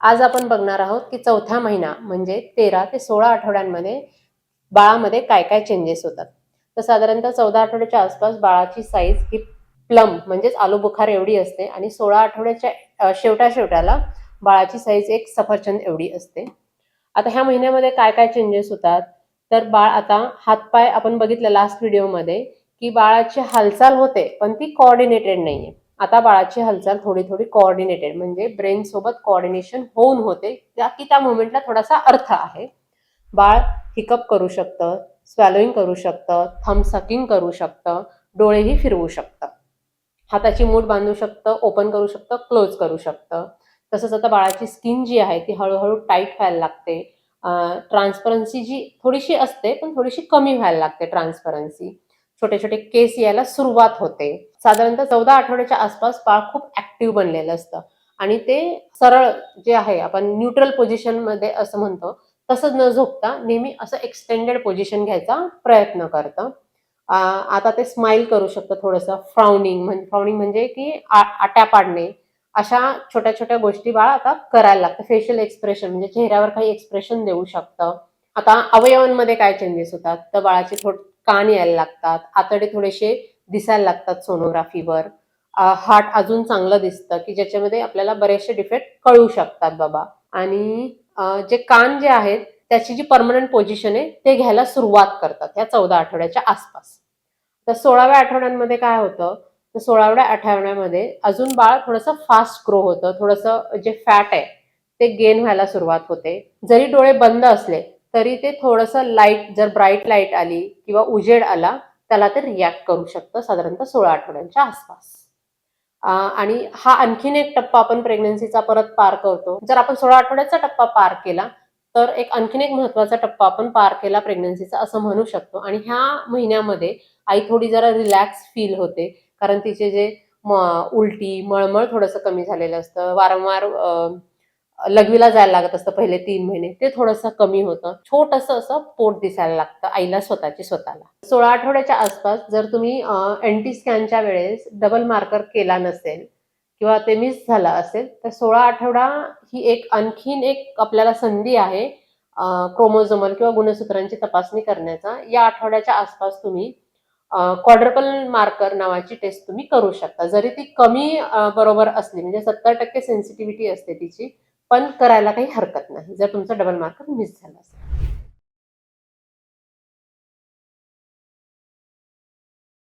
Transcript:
आज आपण बघणार आहोत की चौथ्या महिना म्हणजे तेरा ते सोळा आठवड्यांमध्ये बाळामध्ये काय काय चेंजेस होतात. तर साधारणतः चौदा आठवड्याच्या आसपास बाळाची साईज ही प्लम म्हणजेच आलू बुखार एवढी असते आणि सोळा आठवड्याच्या शेवटा शेवटाला बाळाची साईज एक सफरचंद एवढी असते. आता ह्या महिन्यामध्ये काय काय चेंजेस होतात? तर बाळ आता हातपाय आपण बघितलं लास्ट व्हिडिओमध्ये की बाळाची हालचाल होते पण ती कोऑर्डिनेटेड नाहीये. आता बाळाची हालचाल थोडी थोडी कोऑर्डिनेटेड म्हणजे ब्रेन सोबत कोऑर्डिनेशन होऊन होते त्या की त्या मुवमेंटला थोडासा अर्थ आहे. बाळ हिकअप करू शकतं स्वॅलोईंग करू शकतं थम सकिंग करू शकतं डोळेही फिरवू शकतं. हाताची मूठ बांधू शकतं ओपन करू शकतं क्लोज करू शकतं. तसंच आता बाळाची स्किन जी आहे ती हळूहळू टाईट व्हायला लागते. ट्रान्सपरन्सी जी थोडीशी असते पण थोडीशी कमी व्हायला लागते ट्रान्सपरन्सी छोटे छोटे केस यायला सुरुवात होते. साधारणतः चौदा आठवड्याच्या आसपास बाळ खूप ऍक्टिव्ह बनलेलं असतं. आणि ते सरळ जे आहे आपण न्यूट्रल पोझिशनमध्ये असं म्हणतो तसंच न झोपता नेहमी असं एक्सटेंडेड पोझिशन घ्यायचा प्रयत्न करतं. आता ते स्माइल करू शकतं थोडंसं फ्राउनिंग म्हणजे फ्राउनिंग म्हणजे की आट्या पाडणे. अशा छोट्या छोट्या गोष्टी बाळ आता करायला लागतं. फेशियल एक्सप्रेशन म्हणजे चेहऱ्यावर काही एक्सप्रेशन देऊ शकतं. आता अवयवांमध्ये काय चेंजेस होतात? तर बाळाची थोड कान यायला लागतात आतडे थोडेसे दिसायला लागतात सोनोग्राफीवर हार्ट अजून चांगलं दिसतं की ज्याच्यामध्ये आपल्याला बरेचसे डिफेक्ट कळू शकतात बाबा. आणि जे कान जे आहेत त्याची जी परमनंट पोझिशन आहे ते घ्यायला सुरुवात करतात या चौदा आठवड्याच्या आसपास. तर सोळाव्या आठवड्यांमध्ये काय होतं? तर सोळाव्या आठवड्यामध्ये अजून बाळ थोडंसं फास्ट ग्रो होतं. थोडंसं जे फॅट आहे ते गेन व्हायला सुरुवात होते. जरी डोळे बंद असले तरी ते थोडंसं लाइट जर ब्राईट लाइट आली किंवा उजेड आला त्याला ते रिॲक्ट करू शकतं साधारणतः सोळा आठवड्यांच्या आसपास. आणि हा आणखीन एक टप्पा आपण प्रेग्नन्सीचा परत पार करतो. जर आपण सोळा आठवड्याचा टप्पा पार केला तर एक आणखीन एक महत्त्वाचा टप्पा आपण पार केला प्रेग्नन्सीचा असं म्हणू शकतो. आणि ह्या महिन्यामध्ये आई थोडी जरा रिलॅक्स फील होते. कारण तिचे जे म- उलटी मळमळ थोडंसं कमी झालेलं असतं. वारंवार लघवीला जायला लागत असतं पहिले तीन महिने. ते थोडंसं कमी होतं. छोटंसं असं पोट दिसायला लागतं आईला स्वतःची स्वतःला. सोळा आठवड्याच्या आसपास जर तुम्ही एनटी स्कॅनच्या वेळेस डबल मार्कर केला नसेल किंवा ते मिस झालं असेल तर सोळा आठवडा ही एक आणखीन एक आपल्याला संधी आहे क्रोमोझोमल किंवा गुणसूत्रांची तपासणी करण्याचा. या आठवड्याच्या आसपास तुम्ही क्वाड्रपल मार्कर नावाची टेस्ट तुम्ही करू शकता. जरी ती कमी बरोबर असली म्हणजे सत्तर टक्के सेन्सिटिव्हिटी असते तिची पण करायला काही हरकत नाही. जर तुमचा डबल मार्कर मिस झाला असेल.